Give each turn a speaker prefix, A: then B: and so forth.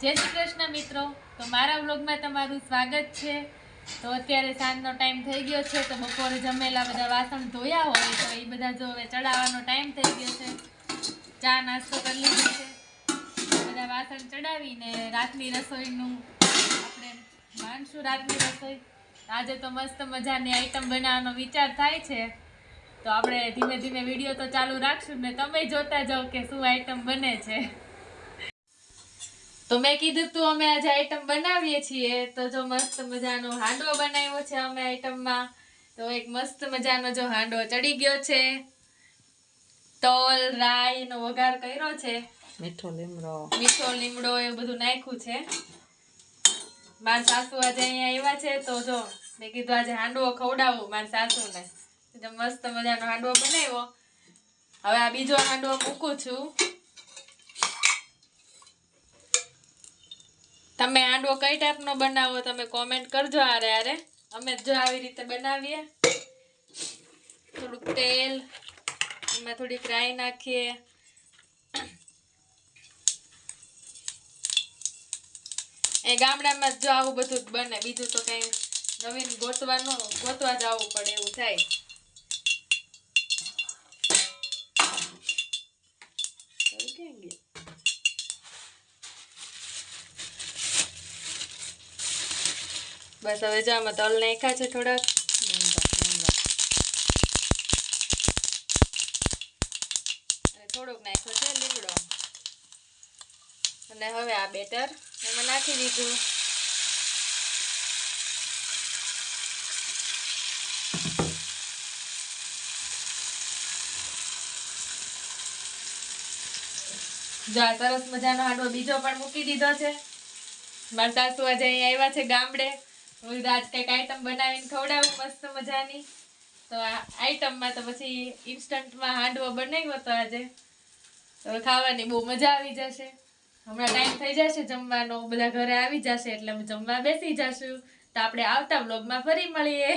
A: જય શ્રી કૃષ્ણ મિત્રો. તો મારા વ્લોગમાં તમારું સ્વાગત છે. તો અત્યારે સાંજનો ટાઈમ થઈ ગયો છે, તો બપોરે જમેલા બધા વાસણ ધોયા હોય તો એ બધા જો હવે ચડાવવાનો ટાઈમ થઈ ગયો છે. ચા નાસ્તો કરી લીધો છે. બધા વાસણ ચડાવીને રાતની રસોઈનું આપણે માનશું રાતની રસોઈ. આજે તો મસ્ત મજાની આઈટમ બનાવવાનો વિચાર થાય છે. તો આપણે ધીમે ધીમે વીડિયો તો ચાલુ રાખશું ને તમે જોતા જાઓ કે શું આઈટમ બને છે. તો મેં કીધું તું અમે આજે આઈટમ બનાવીએ છીએ. તો જો મસ્ત મજાનો હાંડવો બનાવ્યો છે અમે આઈટમમાં તો એક મસ્ત મજાનો જો હાંડવો ચડી ગયો છે. તલ રાઈ નો વઘાર કર્યો છે.
B: મીઠો લીમડો.
A: મીઠો લીમડો એ બધું નાખ્યું છે. મારા સાસુ આજે અહીંયા આવ્યા છે. તો જો મેં કીધું આજે હાંડવો ખવડાવું મારા સાસુને. મસ્ત મજાનો હાંડવો બનાવ્યો. હવે આ બીજો હાંડવો મૂકું છું. તમે આંડવો કઈ ટાઈપનો બનાવો તમે કોમેન્ટ કરજો આરે આરે અમે જો આવી રીતે બનાવીએ. થોડુંક તેલ, એમાં થોડીક રાઈ નાખીએ. એ ગામડામાં જ જો આવું બધું જ બને. બીજું તો કઈ નવીન ગોતવાનું, ગોતવા જવું પડે એવું થાય. કયું ક્યાં ગયું? બસ હવે જો આમાં તલ નાખ્યા છે થોડાક. થોડોક નાખ્યો છે લીમડો. અને હવે આ બેટર એમાં નાખી દીધું. જો આ સરસ મજાનો હાંડવો બીજો પણ મૂકી દીધો છે. મારા સાસુ આજે અહીંયા આવ્યા છે ગામડે. હું આજ કંઈક આઈટમ બનાવીને ખવડાવું, મસ્ત મજાની. તો આ આઈટમમાં તો પછી ઇન્સ્ટન્ટમાં હાંડવો બનાવ્યો હતો આજે. તો ખાવાની બહુ મજા આવી જશે. હમણાં ટાઈમ થઈ જશે જમવાનો, બધા ઘરે આવી જશે એટલે અમે જમવા બેસી જશું. તો આપણે આવતા બ્લોગમાં ફરી મળીએ.